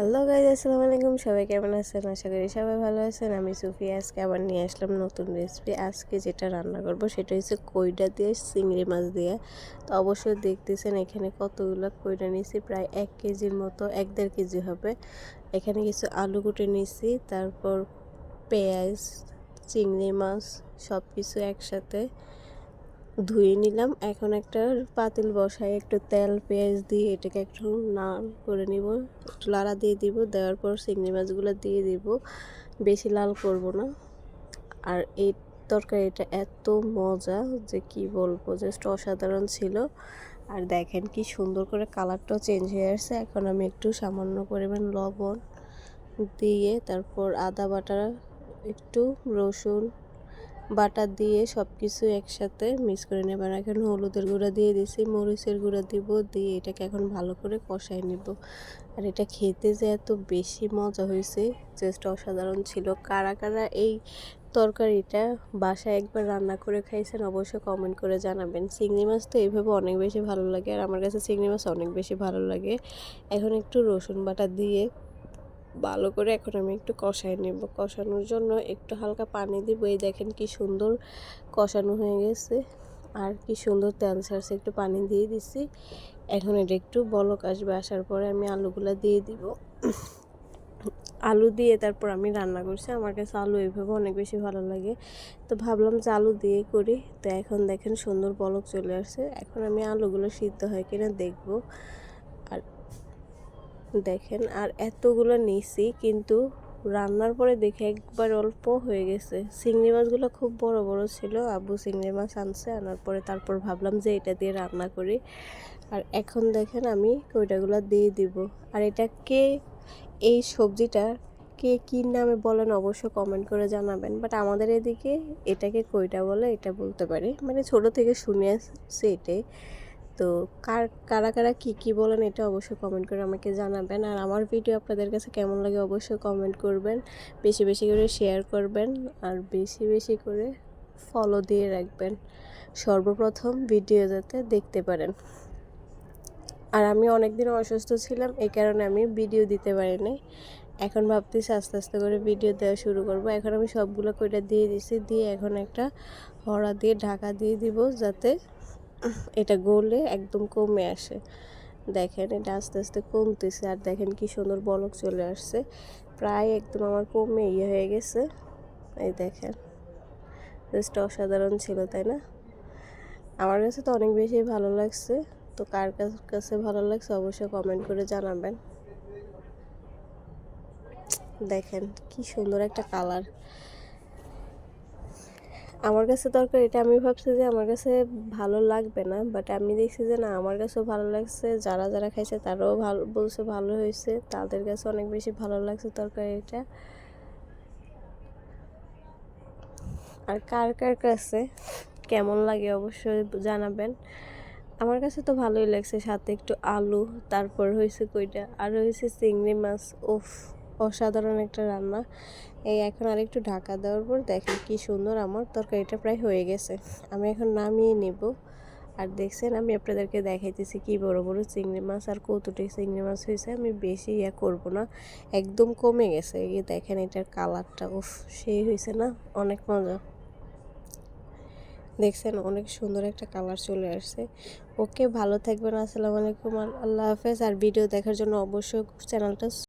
Hello guys আসসালামু আলাইকুম। সবাই কেমন আছেন? আশা করি সবাই ভালো আছেন। আমি সুফি। আজকে আবার নিয়ে আসলাম নতুন রেসিপি আজকে যেটা রান্না করব সেটা হচ্ছে কইডা দিয়ে, চিংড়ি মাছ দিয়ে। তো অবশ্যই দেখতেছেন, এখানে কতগুলো কইডা নিয়েছি। প্রায় এক কেজির মতো, এক দেড় কেজি হবে। এখানে কিছু আলু কুটে নিয়েছি, তারপর পেঁয়াজ, চিংড়ি মাছ সব কিছু একসাথে। ধুয়ে নিলাম। এখন একটা পাতিল বসায়, একটু তেল, পেঁয়াজ দিয়ে এটাকে একটু নাল করে নিব। একটু লাড়া দিয়ে দিব, দেওয়ার পর চিংড়ি মাছগুলো দিয়ে দিব। বেশি লাল করব না। আর এই তরকারিটা এত মজা যে কি বলব, জাস্ট অসাধারণ ছিল। আর দেখেন কি সুন্দর করে কালারটাও চেঞ্জ হয়ে আসছে। এখন আমি একটু সামান্য পরিমাণ লবণ দিয়ে তারপর আদা বাটা, একটু রসুন বাটা দিয়ে সব কিছু একসাথে মিক্স করে নেবেন এখন হলুদের গুঁড়া দিয়ে দিছি, মরিচের গুঁড়া দিব, দিয়ে এটাকে এখন ভালো করে কষাই নিব। আর এটা খেতে যে এত বেশি মজা হয়েছে জাস্ট অসাধারণ ছিল। কারা কারা এই তরকারিটা বাসায় একবার রান্না করে খাইছেন অবশ্যই কমেন্ট করে জানাবেন। চিংড়ি মাছ তো এইভাবে অনেক বেশি ভালো লাগে আর আমার কাছে চিংড়ি মাছ অনেক বেশি ভালো লাগে। এখন একটু রসুন বাটা দিয়ে ভালো করে এখন আমি একটু কষাই নেব। কষানোর জন্য একটু হালকা পানি দিব। এই দেখেন কি সুন্দর কষানো হয়ে গেছে। আর কি সুন্দর তেল ছাড়ছে, একটু পানি দিয়ে দিছি। এখন এটা একটু বলক আসবে, আসার পরে আমি আলুগুলো দিয়ে দিব। আলু দিয়ে তারপর আমি রান্না করছি। আমার কাছে আলু এইভাবে অনেক বেশি ভালো লাগে। তো ভাবলাম যে আলু দিয়ে করি। তো এখন দেখেন সুন্দর বলক চলে আসছে। এখন আমি আলুগুলো সিদ্ধ হয় কিনা দেখব। দেখেন, আর এতগুলো নিছি, কিন্তু রান্নার পরে দেখে একবার অল্প হয়ে গেছে। চিংড়ি মাছগুলো খুব বড় বড় ছিল আবু চিংড়ি মাছ আনছে, আনার পরে তারপর ভাবলাম যে এটা দিয়ে রান্না করি। আর এখন দেখেন আমি কইটাগুলো দিয়ে দিব। আর এটা কে, এই সবজিটা কে কী নামে বলেন অবশ্য কমেন্ট করে জানাবেন বাট আমাদের এদিকে এটাকে কইটা বলে এটা বলতে পারি। মানে ছোট থেকে শুনে আসছে এটাই। তো কার, কারা কারা কী কী বলেন এটা অবশ্যই কমেন্ট করে আমাকে জানাবেন। আর আমার ভিডিও আপনাদের কাছে কেমন লাগে অবশ্যই কমেন্ট করবেন। বেশি বেশি করে শেয়ার করবেন আর বেশি বেশি করে ফলো দিয়ে রাখবেন। সর্বপ্রথম ভিডিও যাতে দেখতে পারেন। আর আমি অনেক দিন অসুস্থ ছিলাম, এই কারণে আমি ভিডিও দিতে পারি পারিনি। এখন ভাবতেছি আস্তে আস্তে করে ভিডিও দেওয়া শুরু করব। এখন আমি সবগুলো কইটা দিয়ে দিছি, দিয়ে এখন একটা হড়া দিয়ে ঢাকা দিয়ে দিব যাতে এটা গলে একদম কমে আসে। দেখেন এটা আস্তে আস্তে কমতেছে আর দেখেন কি সুন্দর বলক চলে আসছে। প্রায় একদম আমার কমে ইয়ে হয়ে গেছে। এই দেখেন জাস্ট অসাধারণ ছিল, তাই না? আমার কাছে তো অনেক বেশি ভালো লাগছে। তো কার কাছে ভালো লাগছে অবশ্যই কমেন্ট করে জানাবেন। দেখেন কি সুন্দর একটা কালার আমার কাছে দরকার এটা আমি ভাবছি যে আমার কাছে ভালো লাগবে না বাট আমি দেখছি যে না, আমার কাছেও ভালো লাগছে। যারা যারা খাইছে তারাও ভালো, বলছে ভালো হয়েছে, তাদের কাছে অনেক বেশি ভালো লাগছে তরকারি এটা। আর কার কার কাছে কেমন লাগে অবশ্যই জানাবেন। আমার কাছে তো ভালোই লাগছে, সাথে একটু আলু, তারপর হয়েছে কইটা, আর হয়েছে চিংড়ি মাছ ওফ অসাধারণ একটা রান্না। এই এখন আরেকটু ঢাকা দেওয়ার পর দেখেন কি সুন্দর আমার তরকারিটা প্রায় হয়ে গেছে। আমি এখন নামিয়ে নেব। আর দেখছেন আমি আপনাদেরকে দেখাইতেছি কি বড় বড় চিংড়ি মাছ আর কতটি চিংড়ি মাছ হয়েছে আমি বেশি ইয়া করব না। একদম কমে গেছে। এই দেখেন এটার কালারটা, উফ সেই হয়েছে না অনেক মজা। দেখছেন অনেক সুন্দর একটা কালার চলে আসছে। ওকে ভালো থাকবেন। আসসালামু আলাইকুম। আল্লাহ হাফেজ। আর ভিডিও দেখার জন্য অবশ্যই চ্যানেলটা